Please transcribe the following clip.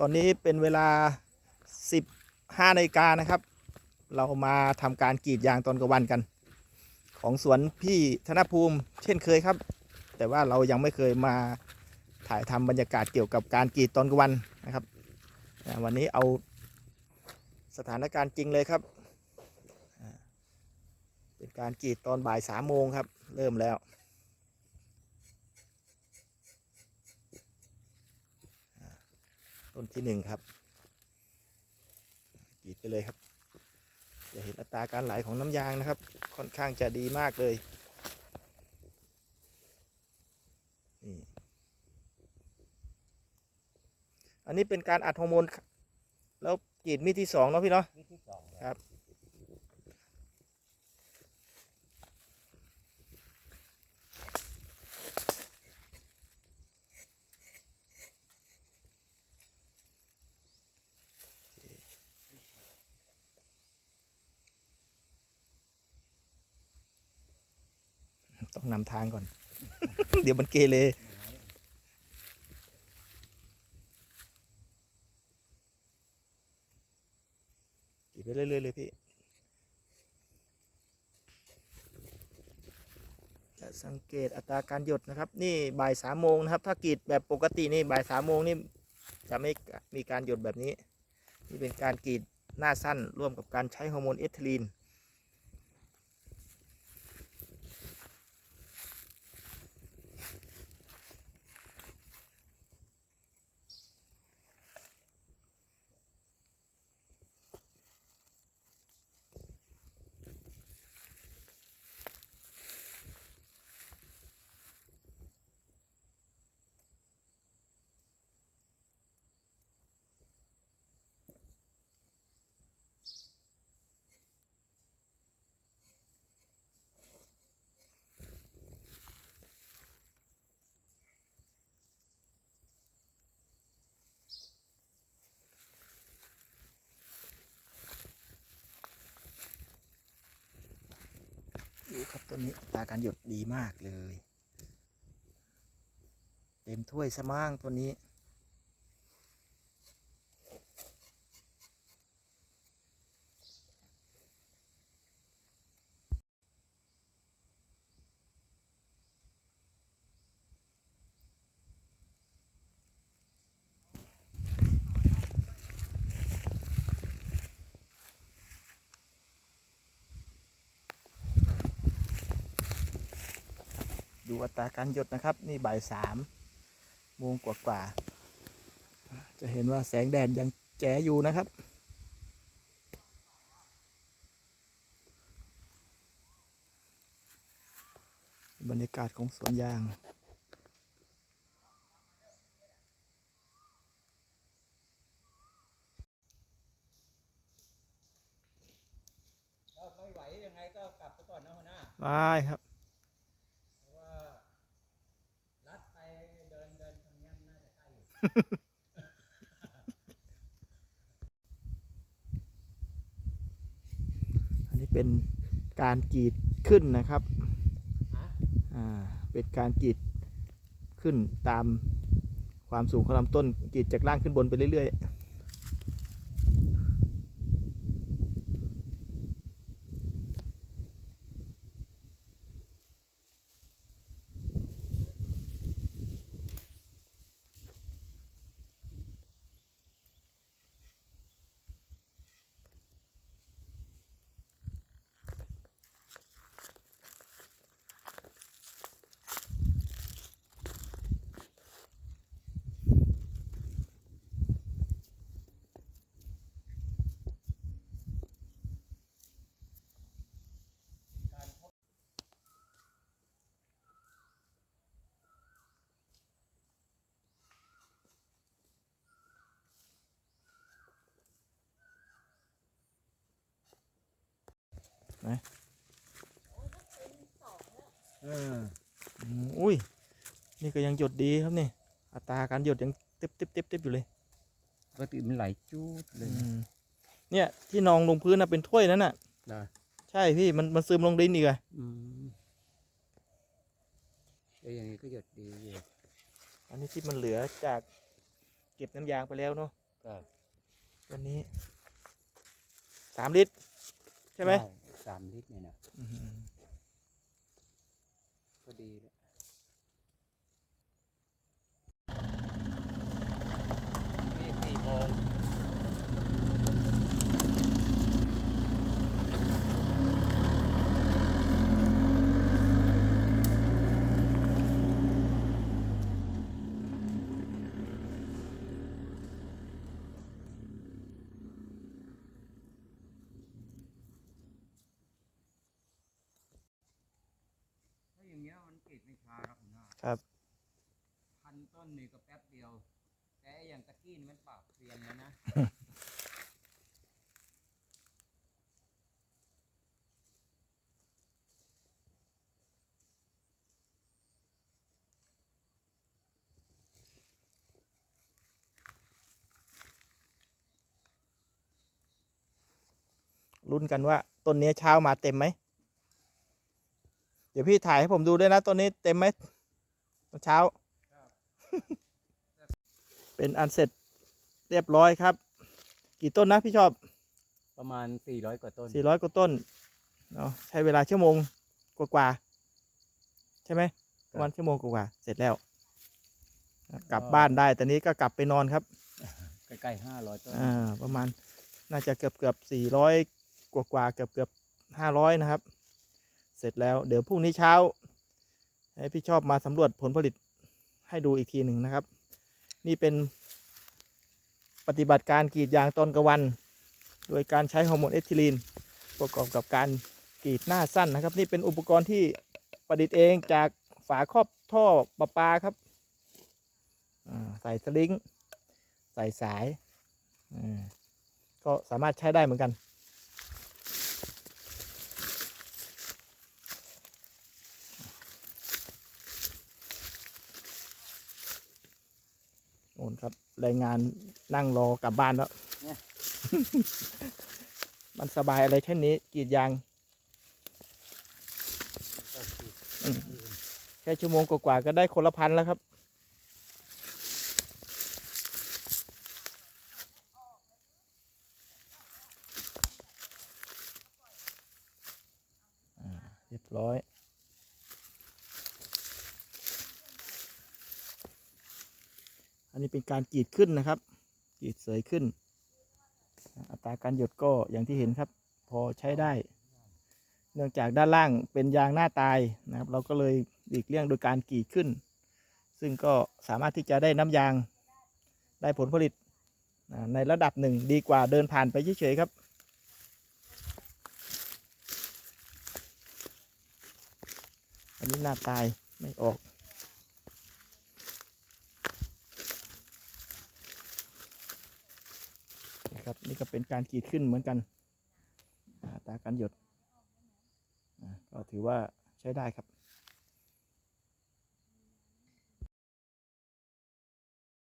ตอนนี้เป็นเวลา 15นาฬิกานะครับ เรามาทำการกรีดยางตอนกลางวันกัน ของสวนพี่ธนภูมิเช่นเคยครับ แต่ว่าเรายังไม่เคยมาถ่ายทำบรรยากาศเกี่ยวกับการกรีดตอนกลางวันนะครับ วันนี้เอาสถานการณ์จริงเลยครับ เป็นการกรีดตอนบ่ายสามโมงครับ เริ่มแล้ว ต้นที่หนึ่งครับกรีดไปเลยครับ จะเห็นอัตราการไหลของน้ำยางนะครับ ค่อนข้างจะดีมากเลยนี่อันนี้เป็นการอัดฮอร์โมน แล้วกรีดมีดที่สองเนาะพี่เนาะวิธีสองครับ ต้องนำทางก่อน เดี๋ยวมันเกเรกรีดไปเรื่อยๆเลยพี่ จะสังเกตอัตราการหยดนะครับ นี่บ่ายสามโมงนะครับ ถ้ากรีดแบบปกตินี่บ่ายสามโมงนี่จะไม่มีการหยดแบบนี้ นี่เป็นการกรีดหน้าสั้นร่วมกับการใช้ฮอร์โมนเอทิลีน ดูครับต้นนี้ตาการหยดดีมากเลย เต็มถ้วยสมั่งตัวนี้ ดูอัตราการหยดนะครับ นี่บ่ายสามโมงกว่าๆจะเห็นว่าแสงแดดยังแจ๋อยู่นะครับ บรรยากาศของสวนยางถ้าไม่ไหวยังไงก็กลับไปก่อนนะหัวหน้า ได้ครับ เพราะว่าลัดไปเดินเดินทางเนี้ยน่าจะใกล้ อยู่อันนี้เป็นการกรีดขึ้นนะครับฮะอ่า เป็นการกรีดขึ้นตามความสูงของลำต้นกรีดจากล่างขึ้นบนไปเรื่อย ๆ เอออืมอุ้ย นี่ก็ยังหยดดีครับนี่ อัตราการหยดยังเต็บเต็บเต็บเต็บอยู่เลยปกติมันไหลจูดเลยอืมเนี่ยที่นองลงพื้นนะเป็นถ้วยนั้นน่ะนะใช่พี่มันมันซึมลงดินอีกอะอืมแล้วอย่างนี้ก็หยดดีอยู่อันนี้ที่มันเหลือจากเก็บน้ำยางไปแล้วเนาะครับตัวนี้สามลิตร ใช่ไหม สามลิตรเนี่ยนะพอดีเลยนี่สี่โมง ถ้าอย่างเงี้ยมันกรีดไม่ช้า ครับคุณหน้าครับ พันต้นนี่ก็แป๊บเดียว แต่ไอ้อย่างตะกี้นี่มันปากเปลี่ยนเลยนะลุ้นกันว่าต้นนี้เช้ามาเต็มไหม เดี๋ยวพี่ถ่ายให้ผมดูด้วยนะต้นนี้เต็มไหม ตอนเช้า เป็นอันเสร็จเรียบร้อยครับ กี่ต้นนะพี่ชอบ ประมาณสี่ร้อยกว่าต้น 400 กว่าต้นเนาะใช้เวลาชั่วโมงกว่าๆใช่ไหมประมาณชั่วโมงกว่าๆเสร็จแล้ว กลับบ้านได้ แต่นี้ก็กลับไปนอนครับ ใกล้ๆห้าร้อยต้น อ่า ประมาณน่าจะเกือบเกือบสี่ร้อยกว่ากว่าๆเกือบเกือบห้าร้อยนะครับ เสร็จแล้ว เดี๋ยวพรุ่งนี้เช้า ให้พี่ชอบมาสำรวจผลผลิตให้ดูอีกทีหนึ่งนะครับ นี่เป็นปฏิบัติการกรีดยางตอนกลางวัน โดยการใช้ฮอร์โมนเอทิลีนประกอบกับการกรีดหน้าสั้นนะครับ นี่เป็นอุปกรณ์ที่ประดิษฐ์เองจากฝาครอบท่อประปาครับใส่สลิงใส่สายก็สามารถใช้ได้เหมือนกัน นครับแรงงานนั่งรอกลับบ้านแล้ว มันสบายอะไรแค่นี้กรีดยางอืมแค่ชั่วโมงกว่าๆก็ได้คนละพันแล้วครับ อ่าเรียบร้อย อันนี้เป็นการกรีดขึ้นนะครับกรีดเสยขึ้น อัตราการหยดก็อย่างที่เห็นครับ พอใช้ได้ เนื่องจากด้านล่างเป็นยางหน้าตายนะครับ เราก็เลยหลีกเลี่ยงโดยการกรีดขึ้น ซึ่งก็สามารถที่จะได้น้ำยางได้ผลผลิตในระดับหนึ่งดีกว่าเดินผ่านไปเฉยๆครับอันนี้หน้าตายไม่ออก นะครับ นี่ก็เป็นการกรีดขึ้นเหมือนกันตาการหยดก็ถือว่าใช้ได้ครับ